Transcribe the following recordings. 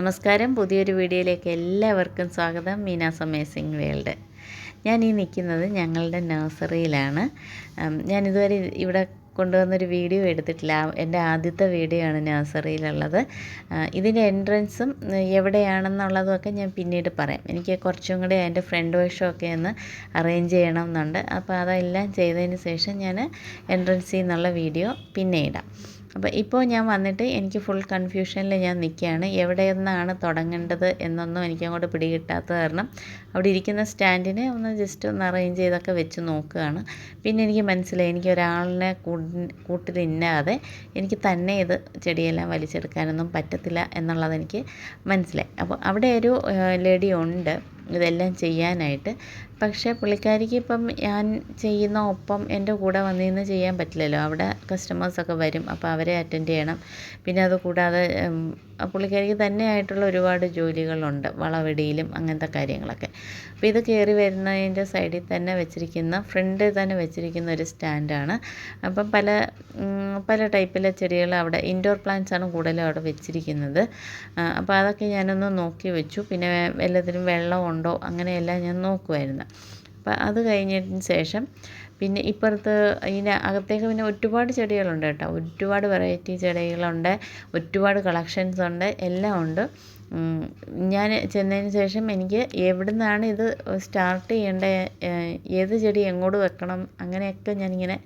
നമസ്കാരം. പുതിയൊരു വീഡിയോയിലേക്ക് എല്ലാവർക്കും സ്വാഗതം. Meena's amazing world. ഞാൻ ഈ നിൽക്കുന്നത് ഞങ്ങളുടെ നഴ്സറിയിലാണ്. ഞാൻ ഇതുവരെ ഇവിടെ കൊണ്ടുവന്നൊരു വീഡിയോ എടുത്തിട്ടില്ല. എന്റെ ആദ്യത്തെ വീഡിയോ ആണ് നഴ്സറിയിലുള്ളത്. ഇതിന്റെ എൻട്രൻസും എവിടെയാണെന്നുള്ളതുമൊക്കെ ഞാൻ പിന്നീട് പറയാം. എനിക്ക് കുറച്ചും കൂടി അതിന്റെ ഫ്രണ്ട് വശമൊക്കെ ഒന്ന് അറേഞ്ച് ചെയ്യണമെന്നുണ്ട്. അപ്പോൾ അതെല്ലാം ചെയ്തതിന് ശേഷം ഞാൻ എൻട്രൻസിൽ നിന്നുള്ള വീഡിയോ പിന്നെ ഇടാം. അപ്പോൾ ഇപ്പോൾ ഞാൻ വന്നിട്ട് എനിക്ക് ഫുൾ കൺഫ്യൂഷനിൽ ഞാൻ നിൽക്കുകയാണ് എവിടെ നിന്നാണ് തുടങ്ങേണ്ടത് എന്നൊന്നും എനിക്ക് അങ്ങോട്ട് പിടികിട്ടാത്തത് കാരണം അവിടെ ഇരിക്കുന്ന സ്റ്റാൻഡിനെ ഒന്ന് ജസ്റ്റ് ഒന്ന് അറേഞ്ച് ചെയ്തൊക്കെ വെച്ച് നോക്കുകയാണ്. പിന്നെ എനിക്ക് മനസ്സിലായി എനിക്ക് ഒരാളിനെ കൂട്ടി കൂട്ടി എനിക്ക് തന്നെ ഇത് ചെടിയെല്ലാം വലിച്ചെടുക്കാനൊന്നും പറ്റത്തില്ല എന്നുള്ളത് എനിക്ക് മനസ്സിലായി. അപ്പോൾ അവിടെ ഒരു ലേഡി ഉണ്ട്. ഇതെല്ലാം ചെയ്യാനായിട്ട്. പക്ഷേ പുള്ളിക്കാരിക്ക് ഇപ്പം ഞാൻ ചെയ്യുന്ന ഒപ്പം എന്റെ കൂടെ വന്നിരുന്ന് ചെയ്യാൻ പറ്റില്ലല്ലോ. അവിടെ കസ്റ്റമേഴ്സൊക്കെ വരും അപ്പോൾ അവരെ അറ്റൻഡ് ചെയ്യണം. പിന്നെ അത് കൂടാതെ പുള്ളിക്കാരിക്ക് തന്നെയായിട്ടുള്ള ഒരുപാട് ജോലികളുണ്ട്. വളവെടിയിലും അങ്ങനത്തെ കാര്യങ്ങളൊക്കെ. അപ്പോൾ ഇത് കയറി വരുന്നതിന്റെ സൈഡിൽ തന്നെ വെച്ചിരിക്കുന്ന ഫ്രണ്ടിൽ തന്നെ വെച്ചിരിക്കുന്ന ഒരു സ്റ്റാൻഡാണ്. അപ്പം പല പല ടൈപ്പിലെ ചെടികൾ അവിടെ ഇൻഡോർ പ്ലാന്റ്സ് ആണ് കൂടുതലും അവിടെ വെച്ചിരിക്കുന്നത്. അപ്പോൾ അതൊക്കെ ഞാനൊന്ന് നോക്കി വെച്ചു. പിന്നെ എല്ലാത്തിനും വെള്ളം ഉണ്ടോ അങ്ങനെയെല്ലാം ഞാൻ നോക്കുമായിരുന്നു അപ്പം അത് കഴിഞ്ഞതിന് ശേഷം പിന്നെ ഇപ്പുറത്ത് ഇതിന് അകത്തേക്ക് പിന്നെ ഒരുപാട് ചെടികളുണ്ട് കേട്ടോ. ഒരുപാട് വെറൈറ്റി ചെടികളുണ്ട് ഒരുപാട് കളക്ഷൻസ് ഉണ്ട് എല്ലാം ഉണ്ട്. ഞാൻ ചെന്നതിന് ശേഷം എനിക്ക് എവിടെ നിന്നാണ് ഇത് സ്റ്റാർട്ട് ചെയ്യേണ്ടത് ഏത് ചെടി എങ്ങോട്ട് വെക്കണം അങ്ങനെയൊക്കെ ഞാനിങ്ങനെ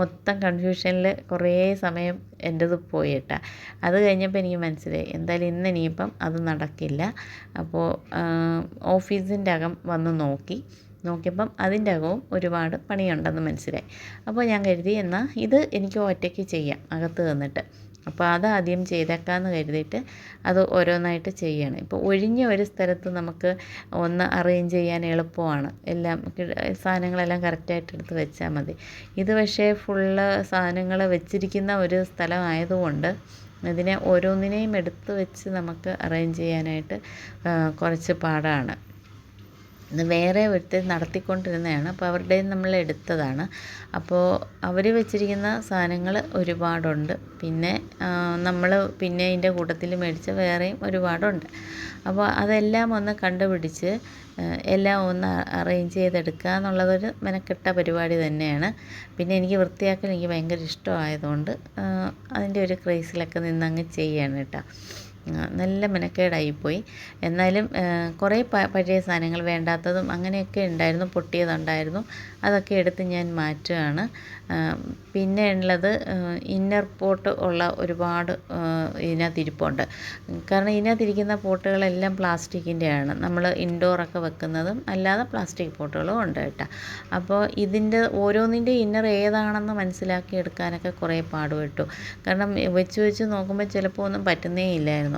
മൊത്തം കൺഫ്യൂഷനിൽ കുറേ സമയം എന്റേത് പോയി കേട്ടോ. അത് കഴിഞ്ഞപ്പോൾ എനിക്ക് മനസ്സിലായി എന്തായാലും ഇന്ന് ഇനിയിപ്പം അത് നടക്കില്ല. അപ്പോൾ ഓഫീസിന്റെ അകം വന്ന് നോക്കി. നോക്കിയപ്പം അതിന്റെ അകവും ഒരുപാട് പണിയുണ്ടെന്ന് മനസ്സിലായി. അപ്പോൾ ഞാൻ കരുതി എന്നാൽ ഇത് എനിക്ക് ഒറ്റയ്ക്ക് ചെയ്യാം അകത്ത് നിന്നിട്ട്. അപ്പോൾ അത് ആദ്യം ചെയ്തേക്കാന്ന് കരുതിയിട്ട് അത് ഓരോന്നായിട്ട് ചെയ്യണം. ഇപ്പോൾ ഒഴിഞ്ഞ ഒരു സ്ഥലത്ത് നമുക്ക് ഒന്ന് അറേഞ്ച് ചെയ്യാൻ എളുപ്പമാണ്. എല്ലാം സാധനങ്ങളെല്ലാം കറക്റ്റായിട്ട് എടുത്ത് വെച്ചാൽ മതി. ഇത് പക്ഷേ ഫുള്ള് സാധനങ്ങൾ വെച്ചിരിക്കുന്ന ഒരു സ്ഥലമായതുകൊണ്ട് ഇതിനെ ഓരോന്നിനെയും എടുത്ത് വെച്ച് നമുക്ക് അറേഞ്ച് ചെയ്യാനായിട്ട് കുറച്ച് പാടാണ്. ഇത് വേറെ ഒരുത്തർ നടത്തിക്കൊണ്ടിരുന്നതാണ്. അപ്പോൾ അവരുടെ നമ്മൾ എടുത്തതാണ്. അപ്പോൾ അവർ വെച്ചിരിക്കുന്ന സാധനങ്ങൾ ഒരുപാടുണ്ട്. പിന്നെ നമ്മൾ പിന്നെ അതിന്റെ കൂട്ടത്തിൽ മേടിച്ച വേറെയും ഒരുപാടുണ്ട്. അപ്പോൾ അതെല്ലാം ഒന്ന് കണ്ടുപിടിച്ച് എല്ലാം ഒന്ന് അറേഞ്ച് ചെയ്തെടുക്കുക എന്നുള്ളതൊരു മെനക്കെട്ട പരിപാടി തന്നെയാണ്. പിന്നെ എനിക്ക് വൃത്തിയാക്കാൻ എനിക്ക് ഭയങ്കര ഇഷ്ടമായതുകൊണ്ട് അതിന്റെ ഒരു ക്രേസിലൊക്കെ നിന്നങ്ങ് ചെയ്യാണ് കേട്ടോ. നല്ല മെനക്കേടായിപ്പോയി. എന്നാലും കുറേ പഴയ സാധനങ്ങൾ വേണ്ടാത്തതും അങ്ങനെയൊക്കെ ഉണ്ടായിരുന്നു പൊട്ടിയതുണ്ടായിരുന്നു. അതൊക്കെ എടുത്ത് ഞാൻ മാറ്റുകയാണ്. പിന്നെ ഉള്ളത് ഇന്നർ പോട്ട് ഉള്ള ഒരുപാട് ഇതിനകത്തിരിപ്പുണ്ട്. കാരണം ഇതിനകത്തിരിക്കുന്ന പോട്ടുകളെല്ലാം പ്ലാസ്റ്റിക്കിന്റെയാണ്. നമ്മൾ ഇൻഡോറൊക്കെ വെക്കുന്നതും അല്ലാതെ പ്ലാസ്റ്റിക് പോട്ടുകളും ഉണ്ട് കേട്ടോ. അപ്പോൾ ഇതിന്റെ ഓരോന്നിന്റെ ഇന്നർ ഏതാണെന്ന് മനസ്സിലാക്കി എടുക്കാനൊക്കെ കുറേ പാടുപെട്ടു. കാരണം വെച്ച് വെച്ച് നോക്കുമ്പോൾ ചിലപ്പോൾ ഒന്നും പറ്റുന്നേ ഇല്ലായിരുന്നു.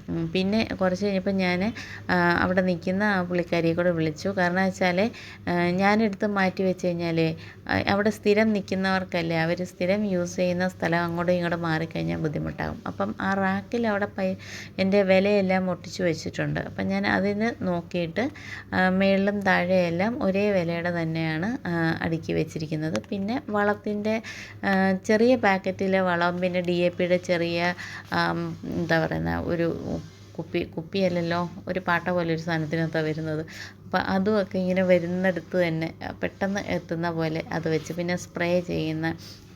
പിന്നെ കുറച്ച് കഴിഞ്ഞപ്പോൾ ഞാൻ അവിടെ നിൽക്കുന്ന ആ പുള്ളിക്കാരിയെ കൂടെ വിളിച്ചു. കാരണം വെച്ചാൽ ഞാനെടുത്ത് മാറ്റി വെച്ച് കഴിഞ്ഞാൽ അവിടെ സ്ഥിരം നിൽക്കുന്നവർക്കല്ലേ അവർ സ്ഥിരം യൂസ് ചെയ്യുന്ന സ്ഥലം അങ്ങോട്ടും ഇങ്ങോട്ടും മാറിക്കഴിഞ്ഞാൽ ബുദ്ധിമുട്ടാകും അപ്പം ആ റാക്കിൽ അവിടെ പൈ എന്റെ വിലയെല്ലാം ഒട്ടിച്ച് വെച്ചിട്ടുണ്ട്. അപ്പം ഞാൻ അതിന് നോക്കിയിട്ട് മേളിലും താഴെയെല്ലാം ഒരേ വിലയുടെ തന്നെയാണ് അടുക്കി വെച്ചിരിക്കുന്നത്. പിന്നെ വളത്തിന്റെ ചെറിയ പാക്കറ്റിലെ വളം പിന്നെ ഡി എ പിയുടെ ചെറിയ എന്താ പറയുന്ന ഒരു കുപ്പി കുപ്പിയല്ലല്ലോ ഒരു പാട്ട പോലെ ഒരു സാധനത്തിനകത്താണ് വരുന്നത്. അപ്പോൾ അതുമൊക്കെ ഇങ്ങനെ വരുന്നിടത്ത് തന്നെ പെട്ടെന്ന് എത്തുന്ന പോലെ അത് വെച്ച് പിന്നെ സ്പ്രേ ചെയ്യുന്ന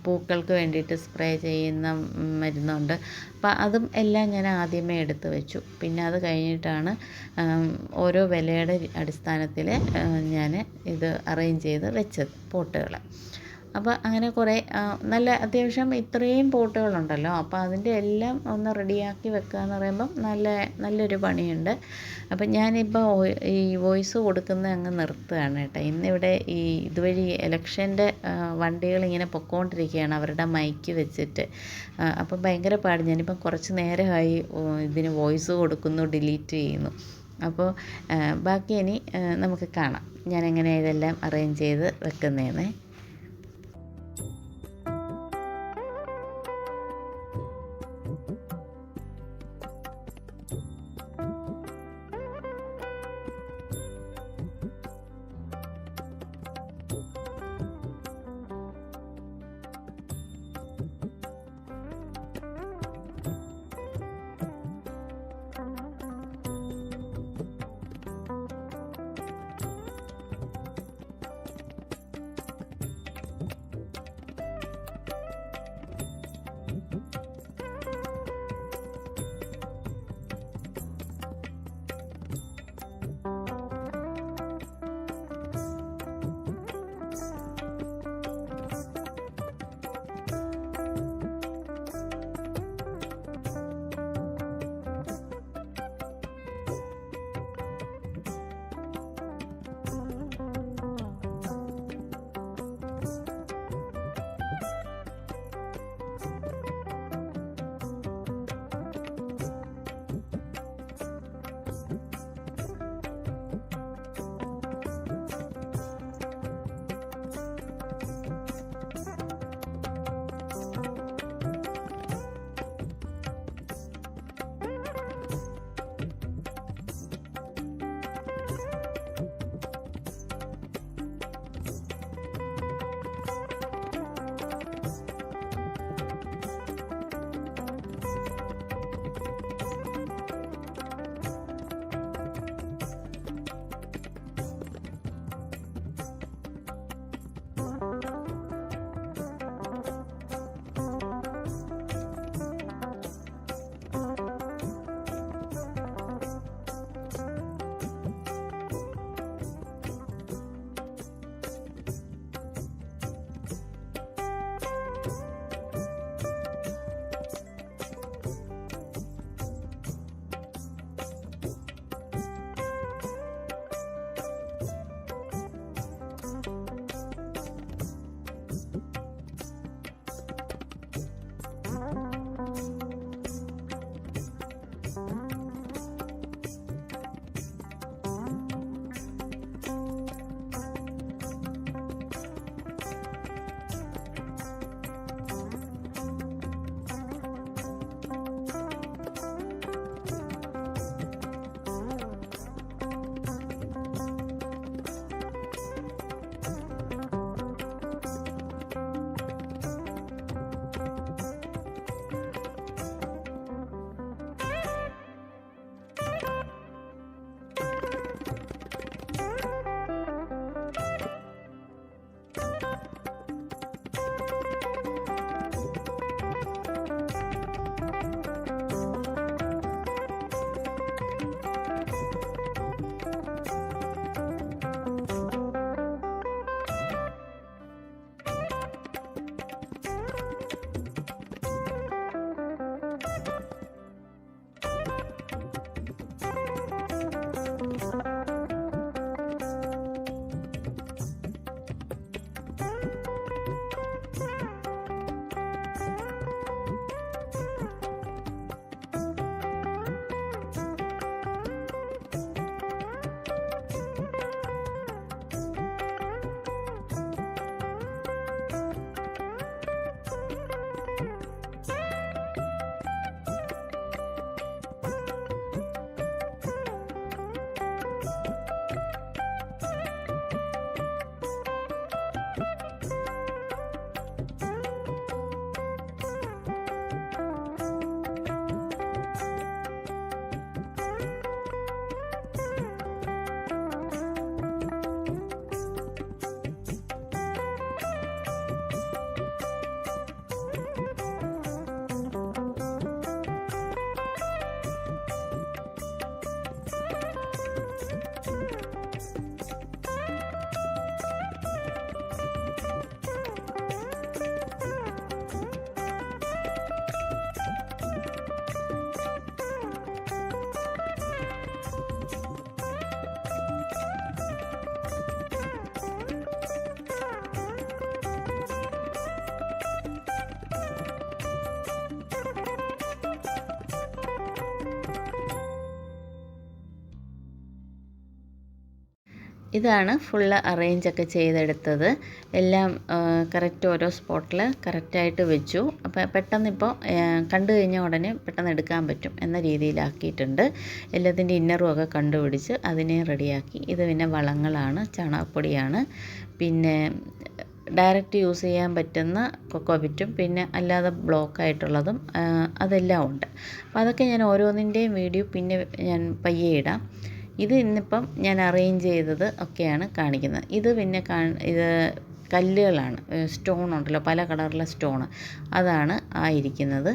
പൂക്കൾക്ക് വേണ്ടിയിട്ട് സ്പ്രേ ചെയ്യുന്ന മരുന്നുണ്ട്. അപ്പോൾ അതും എല്ലാം ഞാൻ ആദ്യമേ എടുത്ത് വെച്ചു. പിന്നെ അത് കഴിഞ്ഞിട്ടാണ് ഓരോ വിലയുടെ അടിസ്ഥാനത്തിൽ ഞാൻ ഇത് അറേഞ്ച് ചെയ്ത് വെച്ചത് പോട്ടുകൾ അപ്പോൾ അങ്ങനെ കുറേ നല്ല അത്യാവശ്യം ഇത്രയും പോട്ടുകളുണ്ടല്ലോ. അപ്പോൾ അതിന്റെ എല്ലാം ഒന്ന് റെഡിയാക്കി വെക്കുക എന്ന് പറയുമ്പം നല്ല നല്ലൊരു പണിയുണ്ട്. അപ്പം ഞാനിപ്പോൾ ഈ വോയിസ് കൊടുക്കുന്നത് അങ്ങ് നിർത്തുകയാണ് കേട്ടോ. ഇന്നിവിടെ ഈ ഇതുവഴി ഇലക്ഷന്റെ വണ്ടികൾ ഇങ്ങനെ പൊക്കോണ്ടിരിക്കുകയാണ് അവരുടെ മൈക്ക് വെച്ചിട്ട്. അപ്പം ഭയങ്കര പാട്. ഞാനിപ്പം കുറച്ച് നേരമായി ഇതിന് വോയിസ് കൊടുക്കുന്നു ഡിലീറ്റ് ചെയ്യുന്നു. അപ്പോൾ ബാക്കി ഇനി നമുക്ക് കാണാം. ഞാൻ എങ്ങനെയാണ് ഇതെല്ലാം അറേഞ്ച് ചെയ്ത് വെക്കുന്നതെന്നേ ഇതാണ് ഫുള്ള് അറേഞ്ചൊക്കെ ചെയ്തെടുത്തത്. എല്ലാം കറക്റ്റ് ഓരോ സ്പോട്ടിൽ കറക്റ്റായിട്ട് വെച്ചു. അപ്പോൾ പെട്ടെന്ന് ഇപ്പോൾ കണ്ടു കഴിഞ്ഞ ഉടനെ പെട്ടെന്ന് എടുക്കാൻ പറ്റും എന്ന രീതിയിലാക്കിയിട്ടുണ്ട്. എല്ലാത്തിന്റെ ഇന്നറും ഒക്കെ കണ്ടുപിടിച്ച് അതിനെ റെഡിയാക്കി ഇത് പിന്നെ വളങ്ങളാണ് ചാണകപ്പൊടിയാണ്. പിന്നെ ഡയറക്റ്റ് യൂസ് ചെയ്യാൻ പറ്റുന്ന കൊക്കോപിറ്റും പിന്നെ അല്ലാതെ ബ്ലോക്ക് ആയിട്ടുള്ളതും അതെല്ലാം ഉണ്ട്. അപ്പോൾ അതൊക്കെ ഞാൻ ഓരോന്നിന്റെയും വീഡിയോ പിന്നെ ഞാൻ പയ്യെ ഇടാം. ഇത് ഇന്നിപ്പം ഞാൻ അറേഞ്ച് ചെയ്തത് ഒക്കെയാണ് കാണിക്കുന്നത്. ഇത് പിന്നെ ഇത് കല്ലുകളാണ്. സ്റ്റോൺ ഉണ്ടല്ലോ പല കളറിലെ സ്റ്റോൺ അതാണ് ആയിരിക്കുന്നത്.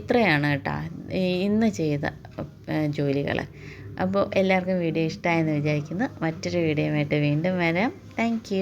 ഇത്രയാണ് കേട്ടോ. ഇന്ന് ചെയ്ത ജോലികൾ അപ്പോൾ എല്ലാവർക്കും വീഡിയോ ഇഷ്ടമായെന്ന് വിചാരിക്കുന്നു. മറ്റൊരു വീഡിയോയുമായിട്ട് വീണ്ടും വരാം. താങ്ക്